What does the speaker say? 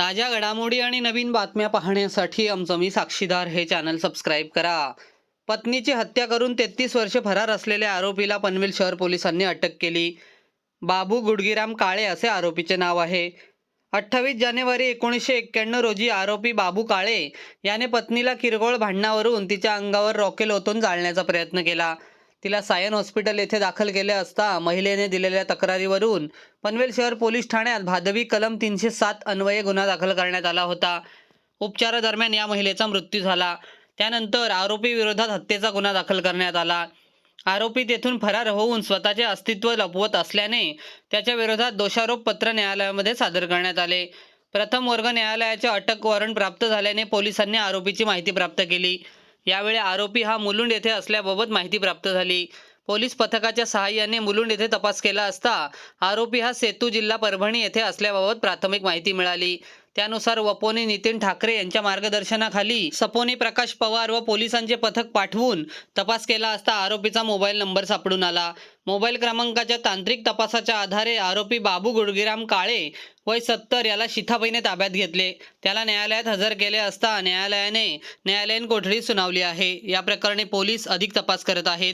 ताज्या घडामोडी आणि नवीन बातम्या पाहण्यासाठी आमचं मी साक्षीदार. हे चॅनल सबस्क्राईब करा. पत्नीची हत्या करून तेहतीस वर्षे फरार असलेल्या आरोपीला पनवेल शहर पोलिसांनी अटक केली. बाबू गुडगीराम काळे असे आरोपीचे नाव आहे. अठ्ठावीस जानेवारी एकोणीसशे एक्क्याण्णव रोजी आरोपी बाबू काळे याने पत्नीला किरकोळ भांडणावरून तिच्या अंगावर रॉकेल ओतून जाळण्याचा प्रयत्न केला. तिला सायन हॉस्पिटल येथे दाखल केले असता महिलेने दिलेल्या तक्रारीवरून पनवेल शहर पोलीस ठाण्यात भादवी कलम तीनशे सात अन्वये गुन्हा दाखल करण्यात आला होता. उपचारादरम्यान या महिलेचा मृत्यू झाला. त्यानंतर आरोपी विरोधात हत्येचा गुन्हा दाखल करण्यात आला. आरोपी तेथून फरार होऊन स्वतःचे अस्तित्व लपवत असल्याने त्याच्या विरोधात दोषारोप पत्र न्यायालयामध्ये सादर करण्यात आले. प्रथम वर्ग न्यायालयाचे अटक वॉरंट प्राप्त झाल्याने पोलिसांनी आरोपीची माहिती प्राप्त केली. यावेळी आरोपी हा मुलुंड येथे असल्याबाबत माहिती प्राप्त झाली. पोलीस पथकाच्या सहाय्याने मुलुंड येथे तपास केला असता आरोपी हा सेतू जिल्हा परभणी येथे असल्याबाबत प्राथमिक माहिती मिळाली. त्यानुसार वपोनी नितीन ठाकरे यांच्या मार्गदर्शनाखाली सपोनी प्रकाश पवार व पोलिसांचे पथक पाठवून तपास केला असता आरोपीचा मोबाईल नंबर सापडून आला. मोबाईल क्रमांकाच्या तांत्रिक तपासाच्या आधारे आरोपी बाबू गुडगिराम काळे वय सत्तर याला शिथाबाईने ताब्यात घेतले. त्याला न्यायालयात हजर केले असता न्यायालयाने न्यायालयीन कोठडी सुनावली आहे. या प्रकरणी पोलीस अधिक तपास करत आहेत.